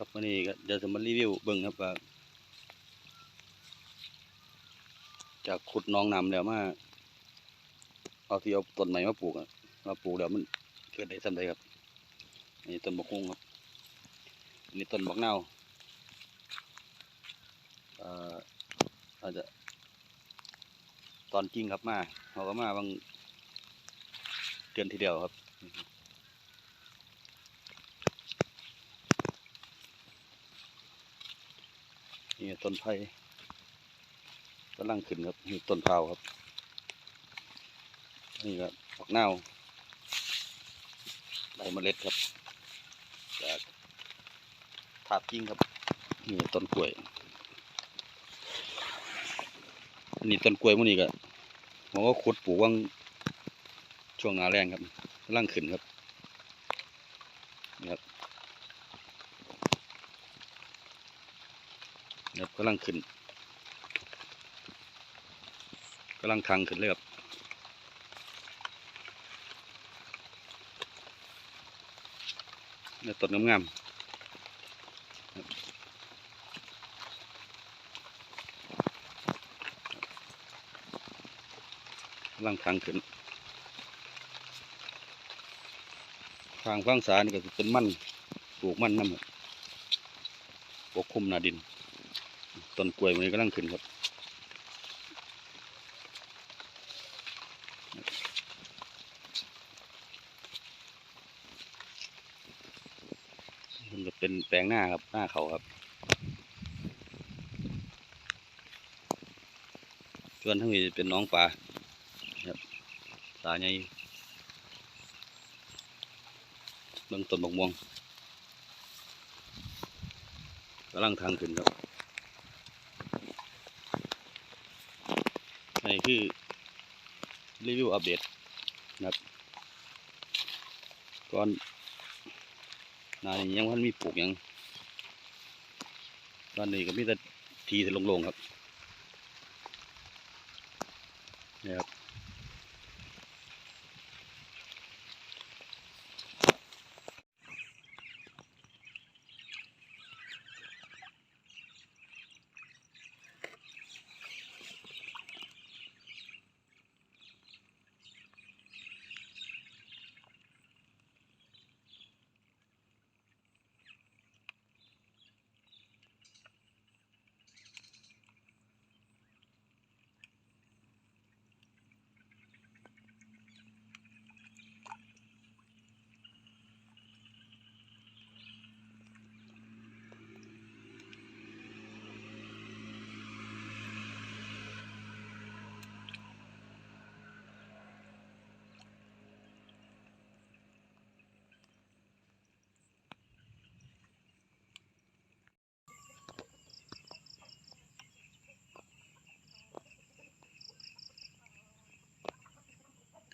ครับวันนี้ก็เดี๋ยวจะมารีวิวเบิ่งครับว่าจากขุดน้องน้ำแล้วมาเอาที่เอาต้นใหม่มาปลูกมาปลูกแล้วมันเกิดได้ทำได้ครับนนี้ต้นบกฮุ่งครับนนี้ต้นบอกนาเอ่ออาจจะตอนจริงครับมาเขาก็มาบางเดือนทีเดียวครับ นี่ต้นไผ่กำลังขึ้นครับนี่ต้นเผาครับ นี่ครับดอกเน่าวใบเมล็ดครับจากถาบจริงครับนี่ต้นกล้วยนนี้ต้นกล้วยพวกนี้ก็ผมก็ขุดปลูกว่างช่วงหนาแรงครับกำลังขึ้นครับนี่ครับ ครับกำลังขึ้นกำลังทางขึ้นเลยครับเนี่ยต้นงามๆรับกำลังทางขึ้นทางฟังสานี่ก็เป็นมันปลูกมันน้ำปกคุมนาดิน ต้นกล้วยมันนี้กำลังขึ้นครับมันจะเป็นแปลงหน้าครับหน้าเขาครับ ส่วนทั้งนี้เป็นน้องปลาครับตาใหญ่เบื้องต้นบกม่วงกำลังทางขึ้นครับ นี่คือ รีวิวอัปเดตนะครับก่อนนานี้ยังพันมีปลูกยังตอนนี้ก็มีแต่ทีแต่ลงๆครับนี่ครับ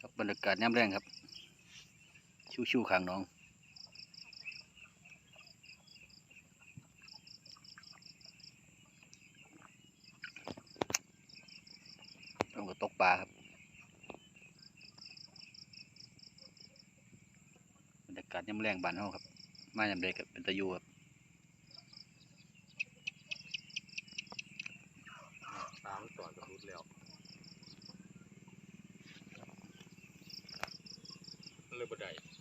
ครับบรรยากาศย่ำแรงครับ ชิวๆข้างน้อง ต้องก็ตกปลาครับ บรรยากาศย่ำแรงบานเฮาครับ มาย่ำเด็กเป็นตะยูครับตามต่อจะรุดแล้ว budaya.